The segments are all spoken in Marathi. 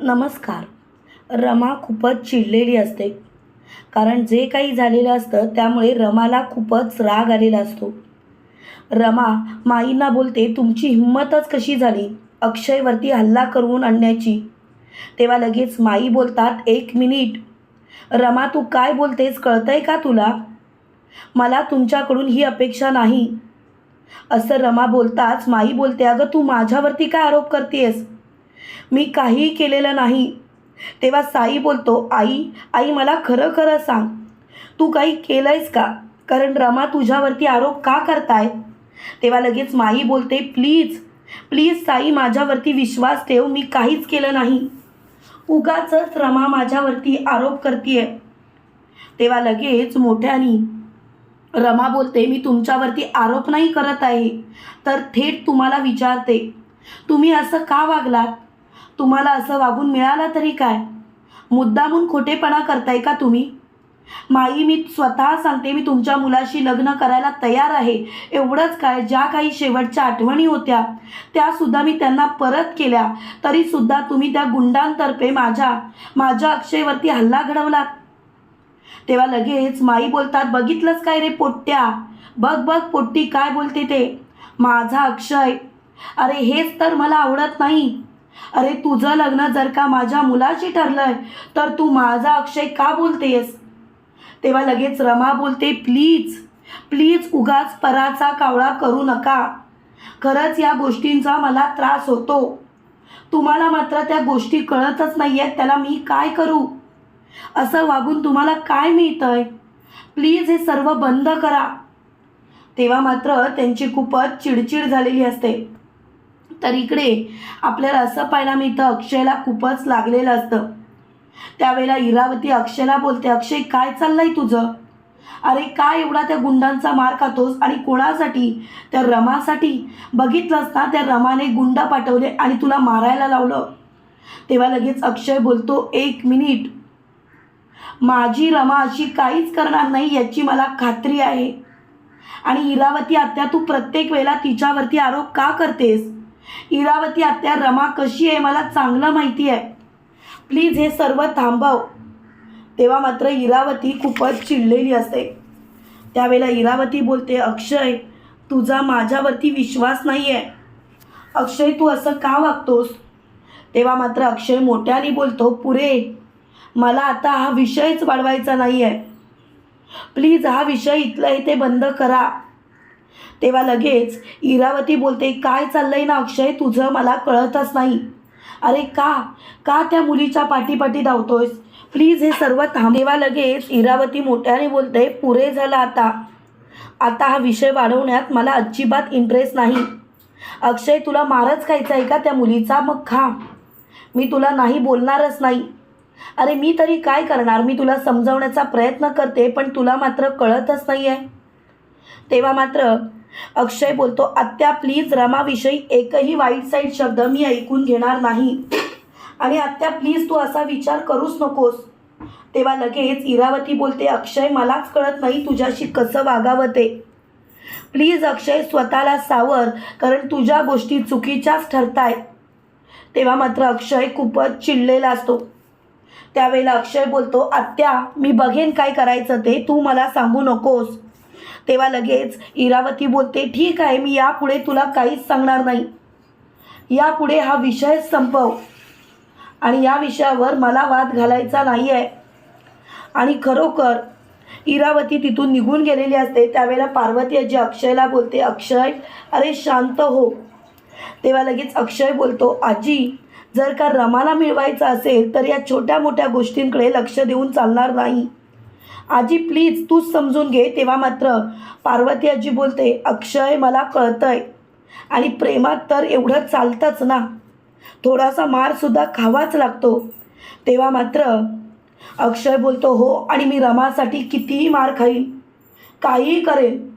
नमस्कार. रमा खूपच चिडलेली असते. कारण जे काही झालेलं असतं त्यामुळे रमाला खूपच राग आलेला असतो. रमा माईंना बोलते तुमची हिंमतच कशी झाली? अक्षयवरती हल्ला करून आणण्याची. तेव्हा लगेच माई बोलतात एक मिनिट. रमा तू काय बोलतेस कळतंय का तुला? मला तुमच्याकडून ही अपेक्षा नाही. असं रमा बोलताच माई बोलते अगं तू माझ्यावरती काय आरोप करतेस? मी काहीही केलेलं नाही. तेव्हा साई बोलतो आई आई मला खरं खरं सांग. तू काही केलं आहेस का? कारण रमा तुझ्यावरती आरोप का करताय? तेव्हा लगेच माई बोलते प्लीज प्लीज साई माझ्यावरती विश्वास ठेव मी काहीच केलं नाही. उगाचच रमा माझ्यावरती आरोप करते तेव्हा लगेच मोठ्यानी रमा बोलते मी तुमच्यावरती आरोप नाही करत आहे तर थेट तुम्हाला विचारते. तुम्ही असं का वागलात? तुम्हाला असं वागून मिळालं तरी काय? मुद्दामून खोटेपणा करताय का तुम्ही? माई मी स्वतः सांगते मी तुमच्या मुलाशी लग्न करायला तयार आहे. एवढंच काय? ज्या काही शेवटच्या आठवणी होत्या त्यासुद्धा मी त्यांना परत केल्या. तरीसुद्धा तुम्ही त्या गुंडांतर्फे माझ्या माझ्या अक्षयवरती हल्ला घडवलात. तेव्हा लगेच माई बोलतात बघितलंच काय रे पोट्ट्या? बघ बघ पोट्टी काय बोलते ते? माझा अक्षय. अरे हेच तर मला आवडत नाही. अरे तुझं लग्न जर का माझ्या मुलाशी ठरलंय तर तू माझा अक्षय का बोलतेस तेव्हा लगेच रमा बोलते प्लीज प्लीज उगाच पराचा कावळा करू नका. खरंच या गोष्टींचा मला त्रास होतो. तुम्हाला मात्र त्या गोष्टी कळतच नाही आहेत त्याला मी काय करू? असं वागून तुम्हाला काय मिळतंय? प्लीज हे सर्व बंद करा. तेव्हा मात्र त्यांची खूपच चिडचिड झालेली असते. तर इकडे आपल्याला असं पाहायला मिळतं अक्षयला खूपच लागलेलं असतं. त्यावेळेला इरावती अक्षयला बोलते अक्षय काय चाललंय तुझं? अरे काय एवढा त्या गुंडांचा मार खातोस आणि कोणासाठी? त्या रमासाठी? बघितलंस ना त्या रमाने गुंड पाठवले आणि तुला मारायला लावलं. तेव्हा लगेच अक्षय बोलतो एक मिनिट. माझी रमा अशी काहीच करणार नाही याची मला खात्री आहे. आणि इरावती आत्या तू प्रत्येक वेळेला तिच्यावरती आरोप का करतेस? इरावती आत्या रमा कशी आहे मला चांगलं माहिती आहे. प्लीज हे सर्व थांबव. तेव्हा मात्र इरावती खूपच चिडलेली असते. त्यावेळेला इरावती बोलते अक्षय तुझा माझ्यावरती विश्वास नाही आहे अक्षय तू असं का वागतोस? तेव्हा मात्र अक्षय मोठ्याने बोलतो पुरे मला आता हा विषयच वाढवायचा नाही आहे प्लीज हा विषय इथलं इथे बंद करा. तेव्हा लगेच इरावती बोलते काय चाललंय ना अक्षय? तुझं मला कळतच नाही. अरे का? का त्या मुलीच्या पाठीपाठी धावतोयस? प्लीज हे सर्व थांब. तेव्हा लगेच इरावती मोठ्याने बोलते पुरे झालं आता. आता हा विषय वाढवण्यात मला अजिबात इंटरेस्ट नाही. अक्षय तुला मारच खायचा आहे का त्या मुलीचा? मग खा. मी तुला नाही बोलणारच नाही. अरे मी तरी काय करणार? मी तुला समजवण्याचा प्रयत्न करते पण तुला मात्र कळतच नाही आहे तेव्हा मात्र अक्षय बोलतो आत्या प्लीज रमाविषयी एकही वाईट साईट शब्द मी ऐकून घेणार नाही. आणि आत्या प्लीज तू असा विचार करूच नकोस. तेव्हा लगेच इरावती बोलते अक्षय मलाच कळत नाही तुझ्याशी कसं वागावं ते प्लीज अक्षय स्वतःला सावर कारण तुझ्या गोष्टी चुकीच्याच ठरताय. तेव्हा मात्र अक्षय खूपच चिडलेला असतो. त्यावेळेला अक्षय बोलतो आत्या मी बघेन काय करायचं ते तू मला सांगू नकोस. तेव्हा लगेच इरावती बोलते ठीक आहे मी यापुढे तुला काहीच सांगणार नाही. यापुढे हा विषय संपव. आणि या विषयावर मला वाद घालायचा नाही आहे आणि खरोखर इरावती तिथून निघून गेलेली असते त्यावेळेला पार्वती आजी अक्षयला बोलते अक्षय अरे शांत हो. तेव्हा लगेच अक्षय बोलतो आजी जर का रमाला मिळवायचं असेल तर या छोट्या मोठ्या गोष्टींकडे लक्ष देऊन चालणार नाही. आजी प्लीज तूच समजून घे. तेव्हा मात्र पार्वती आजी बोलते अक्षय मला कळतंय. आणि प्रेमात तर एवढं चालतंच ना. थोडासा मारसुद्धा खावाच लागतो. तेव्हा मात्र अक्षय बोलतो हो आणि मी रमासाठी कितीही मार खाईन. काहीही करेन.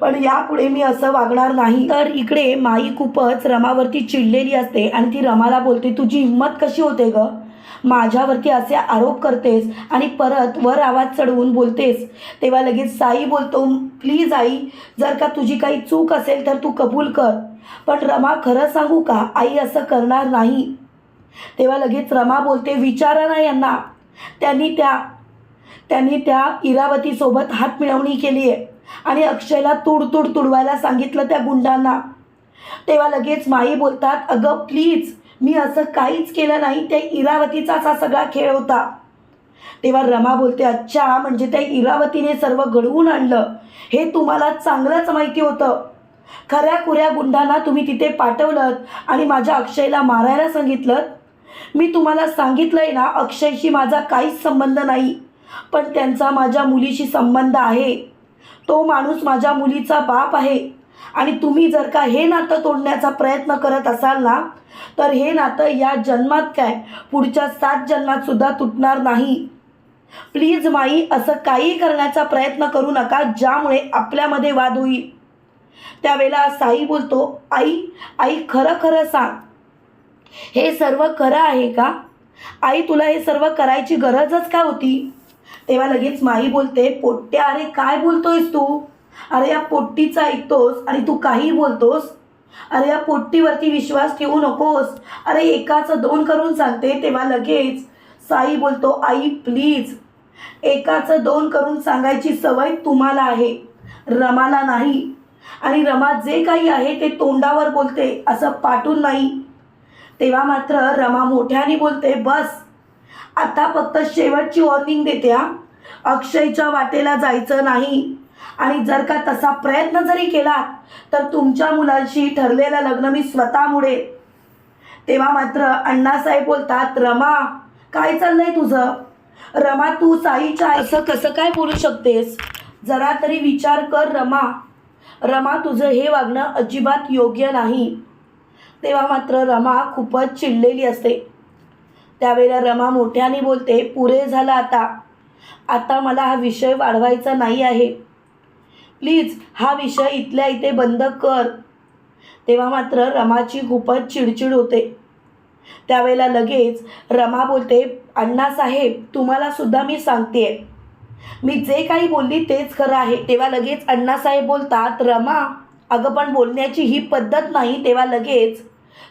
पण यापुढे मी असं वागणार नाही. तर इकडे माई खूपच रमावरती चिडलेली असते आणि ती रमाला बोलते तुझी हिंमत कशी होते ग? माझ्यावरती असे आरोप करतेस आणि परत वर आवाज चढवून बोलतेस. तेव्हा लगेच साई बोलतो प्लीज आई जर का तुझी काही चूक असेल तर तू कबूल कर. पण रमा खरं सांगू का? आई असं करणार नाही. तेव्हा लगेच रमा बोलते विचारा ना यांना. त्यांनी त्या त्यांनी त्या इरावतीसोबत हात मिळवणी केली आहे आणि अक्षयला तुडतुड तुडवायला सांगितलं त्या गुंडांना. तेव्हा लगेच माई बोलतात अगं प्लीज मी असं काहीच केलं नाही. त्या इरावतीचाच हा सगळा खेळ होता. तेव्हा रमा बोलते अच्छा म्हणजे त्या इरावतीने सर्व घडवून आणलं. हे तुम्हाला चांगलंच माहिती होतं. खऱ्या खुऱ्या गुंडांना तुम्ही तिथे पाठवलं आणि माझ्या अक्षयला मारायला सांगितलं मी तुम्हाला सांगितलंय ना अक्षयशी माझा काहीच संबंध नाही. पण त्यांचा माझ्या मुलीशी संबंध आहे. तो माणूस माझ्या मुलीचा बाप आहे. आणि तुम्ही जर का हे नातं तोडण्याचा प्रयत्न करत असाल ना तर हे नातं या जन्मात काय? पुढच्या सात जन्मात सुद्धा तुटणार नाही. प्लीज माई असं काही करण्याचा प्रयत्न करू नका ज्यामुळे आपल्यामध्ये वाद होईल. त्यावेळेला साई बोलतो आई आई खरं खरं सांग. हे सर्व खरं आहे का? आई तुला हे सर्व करायची गरजच का होती? तेव्हा लगेच माई बोलते पोट्ट्या अरे काय बोलतोयस तू? अरे या पोट्टीचं ऐकतोस आणि तू काही बोलतोस? अरे या पोट्टीवरती विश्वास ठेवू नकोस? अरे एकाचं दोन करून सांगते तेव्हा लगेच. साई बोलतो आई प्लीज एकाचं दोन करून सांगायची सवय तुम्हाला आहे. रमाला नाही. आणि रमा जे काही आहे ते तोंडावर बोलते असं पाठून नाही. तेव्हा मात्र रमा मोठ्याने बोलते बस. आता फक्त शेवटची वॉर्निंग देते हा. अक्षयच्या वाटेला जायचं नाही. आणि जर का तसा प्रयत्न जरी केला तर तुमच्या मुलांशी ठरलेलं लग्न मी स्वतः तेव्हा मात्र अण्णासाहेब बोलतात रमा काय चाललंय तुझं? रमा तू साईच्या असं कसं काय बोलू शकतेस? जरा तरी विचार कर रमा. रमा तुझं हे वागणं अजिबात योग्य नाही. तेव्हा मात्र रमा खूपच चिडलेली असते. त्यावेळेला रमा मोठ्याने बोलते पुरे झालं आता. आता मला हा विषय वाढवायचा नाही आहे. प्लीज हा विषय इथल्या इथे बंद कर. तेव्हा मात्र रमाची खूपच चिडचिड होते. त्यावेळेला लगेच रमा बोलते अण्णासाहेब तुम्हाला सुद्धा मी सांगते मी जे काही बोलली तेच खरं आहे. तेव्हा लगेच अण्णासाहेब बोलतात रमा अगं पण बोलण्याची ही पद्धत नाही. तेव्हा लगेच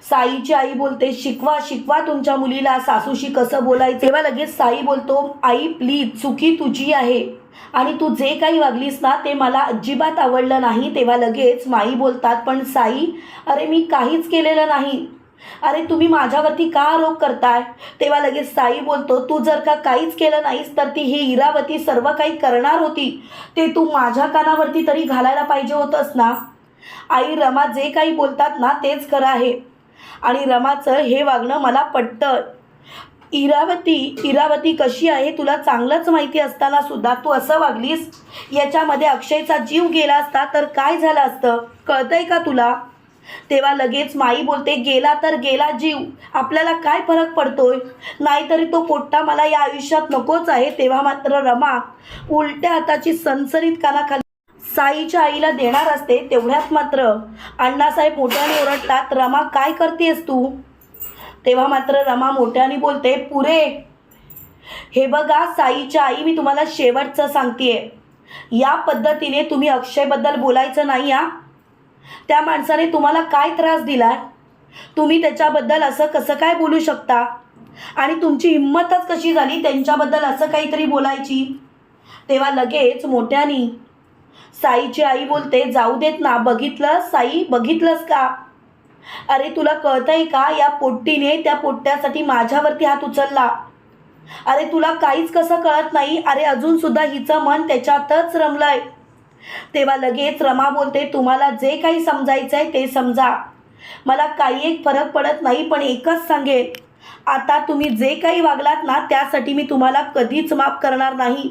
साईची आई बोलते शिकवा शिकवा तुमच्या मुलीला सासूशी कसं बोलायचं? तेव्हा लगेच साई बोलतो आई प्लीज चुकी तुझी आहे. आणि तू जे काही वागलीस ना ते मला अजिबात आवडलं नाही. तेव्हा लगेच माई बोलतात पण साई अरे मी काहीच केलेलं नाही. अरे तुम्ही माझ्यावरती का आरोप करताय? तेव्हा लगेच साई बोलतो तू जर का काहीच केलं नाहीस तर ती ही इरावती सर्व काही करणार होती. ते तू माझ्या कानावरती तरी घालायला पाहिजे होतंस ना? आई रमा जे काही बोलतात ना तेच खरं आहे. आणि रमाचं हे वागणं मला पटतं इरावती इरावती कशी आहे? तुला चांगलंच माहिती असताना सुद्धा तू असं वागलीस? याच्यामध्ये अक्षयचा जीव गेला असता तर काय झालं असतं? कळतंय का तुला? तेव्हा लगेच माई बोलते गेला तर गेला जीव. आपल्याला काय फरक पडतोय? नाहीतरी तो पोट्टा मला या आयुष्यात नकोच आहे. तेव्हा मात्र रमा उलट्या हाताची सनसनीत कानाखाली साईच्या आईला देणार असते तेवढ्यात मात्र अण्णासाहेब मोठ्याने ओरडतात रमा काय करतेस तू? तेव्हा मात्र रमा मोठ्याने बोलते पुरे हे बघा साईच्या आई मी तुम्हाला शेवटचं सांगतेय. या पद्धतीने तुम्ही अक्षयबद्दल बोलायचं नाही हा. त्या माणसाने तुम्हाला काय त्रास दिला तुम्ही त्याच्याबद्दल असं कसं काय बोलू शकता? आणि तुमची हिंमतच कशी झाली त्यांच्याबद्दल असं काहीतरी बोलायची? तेव्हा लगेच मोठ्यानी साईची आई बोलते जाऊ देत ना बघितलं? साई बघितलंस का? अरे तुला कळतंय का? या पोट्टीने त्या पोट्ट्यासाठी माझ्यावरती हात उचलला. अरे तुला काहीच कसं कळत नाही? अरे अजून सुद्धा हिचं मन त्याच्यातच रमलंय. तेव्हा लगेच रमा बोलते तुम्हाला जे काही समजायचं आहे ते समजा. मला काही एक फरक पडत नाही पण एकच सांगेल आता तुम्ही जे काही वागलात ना त्यासाठी मी तुम्हाला कधीच माफ करणार नाही.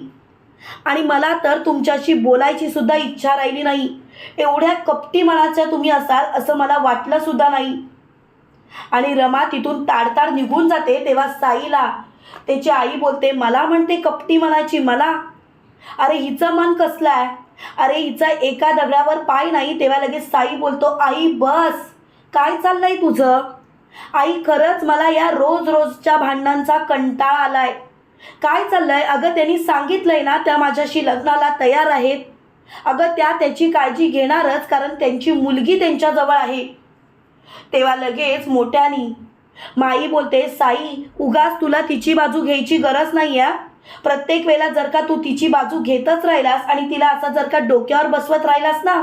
आणि मला तर तुमच्याशी बोलायची सुद्धा इच्छा राहिली नाही. एवढ्या कपटी मनाच्या तुम्ही असाल असं मला वाटलं सुद्धा नाही. आणि रमा तिथून ताडताड निघून जाते तेव्हा साईला. त्याची आई बोलते मला म्हणते कपटी मनाची मला. अरे हिचं मन कसलं आहे? अरे हिचा एका दगडावर पाय नाही तेव्हा लगेच साई बोलतो आई बस. काय चाललंय तुझं? आई खरंच मला या रोज रोजच्या भांडणांचा कंटाळा आलाय. काय चाललंय? अगं त्यांनी सांगितलंय ना त्या माझ्याशी लग्नाला तयार आहेत. अगं त्या त्याची काळजी घेणारच कारण त्यांची मुलगी त्यांच्याजवळ आहे. तेव्हा लगेच मोठ्यानी माई बोलते साई उगाच तुला तिची बाजू घ्यायची गरज नाही आहे प्रत्येक वेळेला जर का तू तिची बाजू घेतच राहिलास आणि तिला असं जर का डोक्यावर बसवत राहिलास ना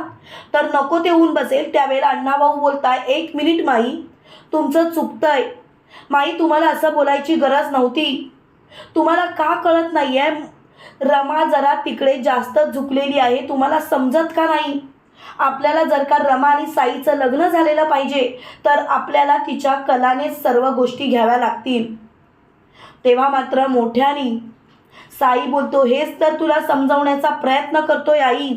तर नको ते होऊन बसेल. त्यावेळेला अण्णाभाऊ बोलताय एक मिनिट माई तुमचं चुकतंय. माई तुम्हाला असं बोलायची गरज नव्हती. तुम्हाला का कळत नाही आहे रमा जरा तिकडे जास्त झुकलेली आहे तुम्हाला समजत का नाही? आपल्याला जर का रमा आणि साईचं लग्न झालेलं पाहिजे तर आपल्याला तिच्या कलाने सर्व गोष्टी घ्याव्या लागतील. तेव्हा मात्र मोठ्याने साई बोलतो हेच तर तुला समजवण्याचा प्रयत्न करतोय आई.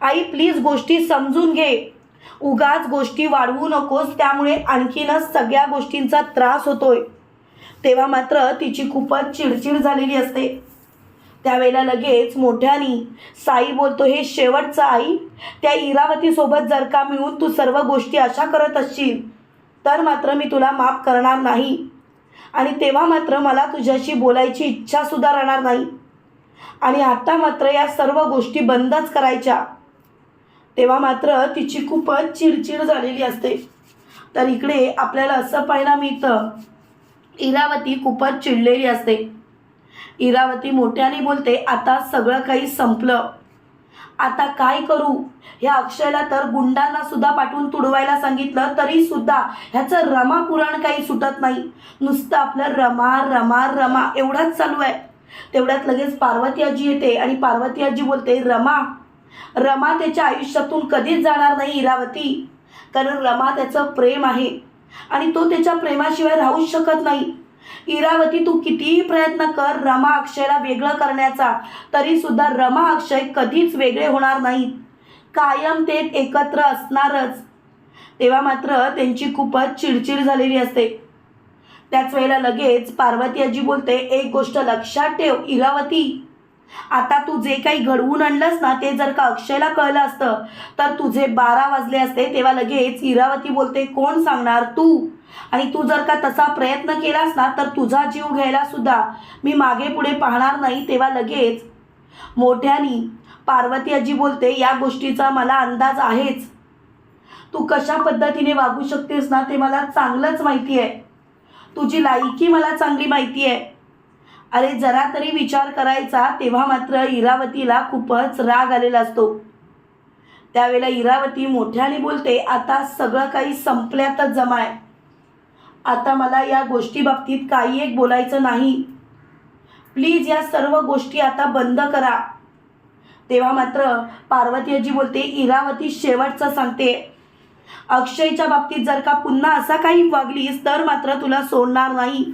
आई प्लीज गोष्टी समजून घे. उगाच गोष्टी वाढवू नकोस त्यामुळे आणखीनच सगळ्या गोष्टींचा त्रास होतोय. तेव्हा मात्र तिची खूपच चिडचिड झालेली असते. त्यावेळेला लगेच मोठ्यानी साई बोलतो हे शेवटचं आई. त्या इरावतीसोबत जर का मिळून तू सर्व गोष्टी अशा करत असशील तर मात्र मी तुला माफ करणार नाही. आणि तेव्हा मात्र मला तुझ्याशी बोलायची इच्छासुद्धा राहणार नाही. आणि आता मात्र या सर्व गोष्टी बंदच करायच्या. तेव्हा मात्र तिची खूपच चिडचिड झालेली असते. तर इकडे आपल्याला असं पाहायला मिळतं इरावती खूपच चिडलेली असते. इरावती मोठ्याने बोलते आता सगळं काही संपलं. आता काय करू? ह्या अक्षयला तर गुंडांना सुद्धा पाठवून तुडवायला सांगितलं तरी सुद्धा ह्याचं रमा पुराण काही सुटत नाही. नुसतं आपलं रमा रमा रमा एवढंच चालू आहे. तेवढ्यात लगेच पार्वती आजी येते आणि पार्वती आजी बोलते रमा रमा त्याच्या आयुष्यातून कधीच जाणार नाही इरावती. कारण रमा त्याचं प्रेम आहे. आणि तो त्याच्या प्रेमाशिवाय राहूच शकत नाही. इरावती तू कितीही प्रयत्न कर रमा अक्षयला वेगळं करण्याचा तरी सुद्धा रमा अक्षय कधीच वेगळे होणार नाहीत. कायम ते एकत्र असणारच. तेव्हा मात्र त्यांची खूपच चिडचिड झालेली असते. त्याच वेळेला लगेच पार्वती आजी बोलते एक गोष्ट लक्षात ठेव इरावती आता तू जे काही घडवून आणलंस ना ते जर का अक्षयला कळलं असतं तर तुझे बारा वाजले असते तेव्हा लगेच इरावती बोलते कोण सांगणार तू? आणि तू जर का तसा प्रयत्न केलास ना तर तुझा जीव घ्यायला सुद्धा मी मागे पुढे पाहणार नाही तेव्हा लगेच मोठ्यानी पार्वती आजी बोलते या गोष्टीचा मला अंदाज आहेच. तू कशा पद्धतीने वागू शकतेस ना ते मला चांगलंच माहिती आहे. तुझी लायकी मला चांगली माहिती आहे. अरे जरा तरी विचार करायचा तेव्हा मात्र इरावतीला खूपच राग आलेला असतो. त्यावेळेला इरावती मोठ्याने बोलते आता सगळं काही संपल्यातच जमाय. आता मला या गोष्टी बाबतीत काही एक बोलायचं नाही. प्लीज या सर्व गोष्टी आता बंद करा. तेव्हा मात्र पार्वती आजी बोलते इरावती शेवटचं सांगते. अक्षयच्या बाबतीत जर का पुन्हा असा काही वागलीस तर मात्र तुला सोडणार नाही.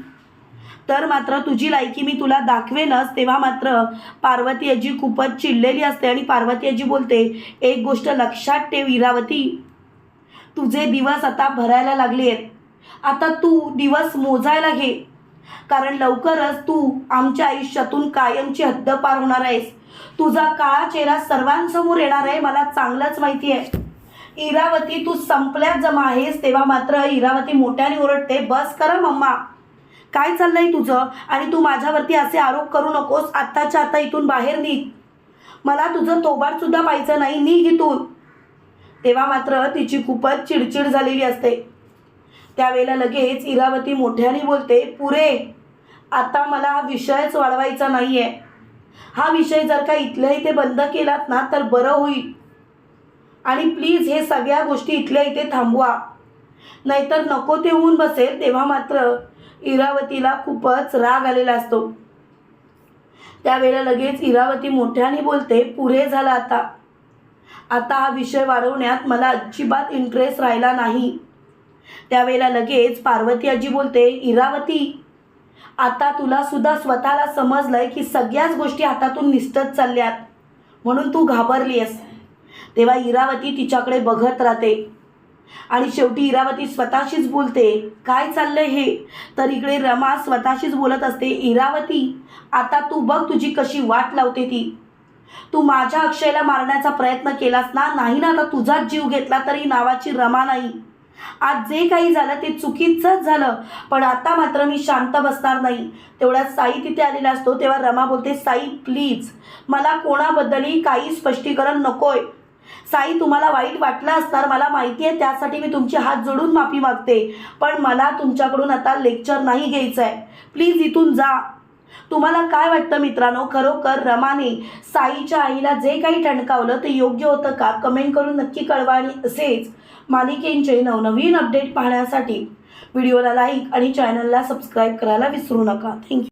तर मात्र तुझी लायकी मी तुला दाखवेनच. तेव्हा मात्र पार्वती आजी खूपच चिडलेली असते आणि पार्वती आजी बोलते एक गोष्ट लक्षात ठेव इरावती तुझे दिवस आता भरायला लागले आहेत आता तू दिवस मोजायला घे. कारण लवकरच तू आमच्या आयुष्यातून कायमची हद्द पार होणार आहेस. तुझा काळा चेहरा सर्वांसमोर येणार आहे मला चांगलंच माहिती आहे. इरावती तू संपल्यात जमा आहेस तेव्हा मात्र इरावती मोठ्याने ओरडते बस करा मम्मा. काय चाललंय तुझं? आणि तू माझ्यावरती असे आरोप करू नकोस. आत्ताच्या आता इथून बाहेर निघ. मला तुझं तोबाड सुद्धा पाहिजे नाही. निघ इथून. तेव्हा मात्र तिची खूपच चिडचिड झालेली असते. त्यावेळेला लगेच इरावती मोठ्याने बोलते पुरे आता मला हा विषयच वाढवायचा नाही आहे हा विषय जर का इथल्या इथे बंद केलात ना तर बरं होईल. आणि प्लीज हे सगळ्या गोष्टी इथल्या इथे थांबवा. नाहीतर नको ते होऊन बसेल. तेव्हा मात्र इरावतीला खूपच राग आलेला असतो. त्यावेळेला लगेच इरावती मोठ्याने बोलते पुरे झाला आता. आता हा विषय वाढवण्यात मला अजिबात इंटरेस्ट राहिला नाही. त्यावेळेला लगेच पार्वती आजी बोलते इरावती आता तुला सुद्धा स्वतःला समजलंय की सगळ्याच गोष्टी हातातून निसटत चालल्यात. म्हणून तू घाबरली आहेस तेव्हा इरावती तिच्याकडे बघत राहते. आणि शेवटी इरावती स्वतःशीच बोलते काय चाललंय हे? तर इकडे रमा स्वतःशीच बोलत असते इरावती आता तू बघ तुझी कशी वाट लावते ती. तू माझ्या अक्षयला मारण्याचा प्रयत्न केलास ना? नाही ना आता तुझाच जीव घेतला तरी नावाची रमा नाही. आज जे काही झालं ते चुकीचंच झालं पण आता मात्र मी शांत बसणार नाही. तेवढ्यात साई तिथे आलेला असतो तेव्हा रमा बोलते साई प्लीज मला कोणाबद्दलही काही स्पष्टीकरण नकोय. साई तुम्हाला वाईट वाटलं असणार मला माहिती आहे त्यासाठी मी तुमचे हात जोडून माफी मागते. पण मला तुमच्याकडून आता लेक्चर नाही घ्यायचं आहे प्लीज इथून जा. तुम्हाला काय वाटतं मित्रांनो? खरोखर रमाने साईच्या आईला जे काही ठणकावलं ते योग्य होतं का? कमेंट करून नक्की कळवा आणि असेच मालिकेंचे नवनवीन अपडेट पाहण्यासाठी. व्हिडिओला लाईक आणि चॅनलला सबस्क्राईब करायला विसरू नका. थँक्यू.